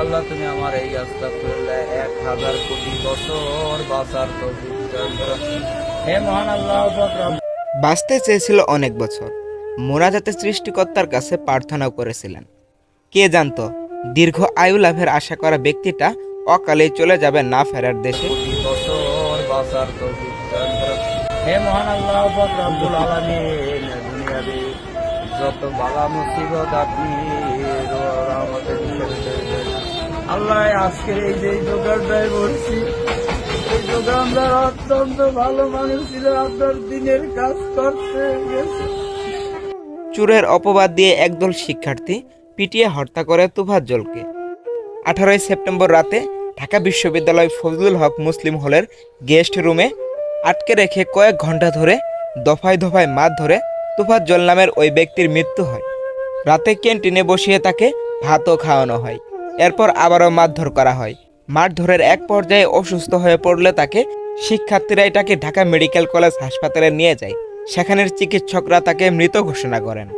আল্লাহ তুমি আমার এই করলে এক হাজার কোটি বছর বাঁচার হে মহান আল্লাহ বাঁচতে চেয়েছিল অনেক বছর। মোনাজাতে সৃষ্টিকর্তার কাছে প্রার্থনাও করেছিলেন। কে জানতো দীর্ঘ আয়ু লাভের আশা করা ব্যক্তিটা অকালেই চলে যাবে না ফেরার দেশে? কোটি বছর বাঁচার তো হে মহান আল্লাহ রব্বুল আলামিন দুনিয়াতে যত বালা মুসিবত আপনি আল্লাহ আজকের এই যে দোকানটায় বলছি। এই দোকানদার অত্যন্ত ভালো মানুষ ছিল আপনার দিনের কাজ করতে চুরের অপবাদ দিয়ে একদল শিক্ষার্থী পিটিয়ে হত্যা করে তুফাজ্জলকে আঠারোই সেপ্টেম্বর রাতে ঢাকা বিশ্ববিদ্যালয় ফজলুল হক মুসলিম হলের গেস্ট রুমে আটকে রেখে কয়েক ঘণ্টা ধরে দফায় দফায় মাছ ধরে তুফাজ্জল নামের ওই ব্যক্তির মৃত্যু হয়। রাতে ক্যান্টিনে বসিয়ে তাকে ভাতও খাওয়ানো হয়। এরপর আবারও মারধর করা হয়। মারধরের এক পর্যায়ে অসুস্থ হয়ে পড়লে তাকে শিক্ষার্থীরাই তাকে ঢাকা মেডিকেল কলেজ হাসপাতালে নিয়ে যায়। সেখানের চিকিৎসকরা তাকে মৃত ঘোষণা করেন।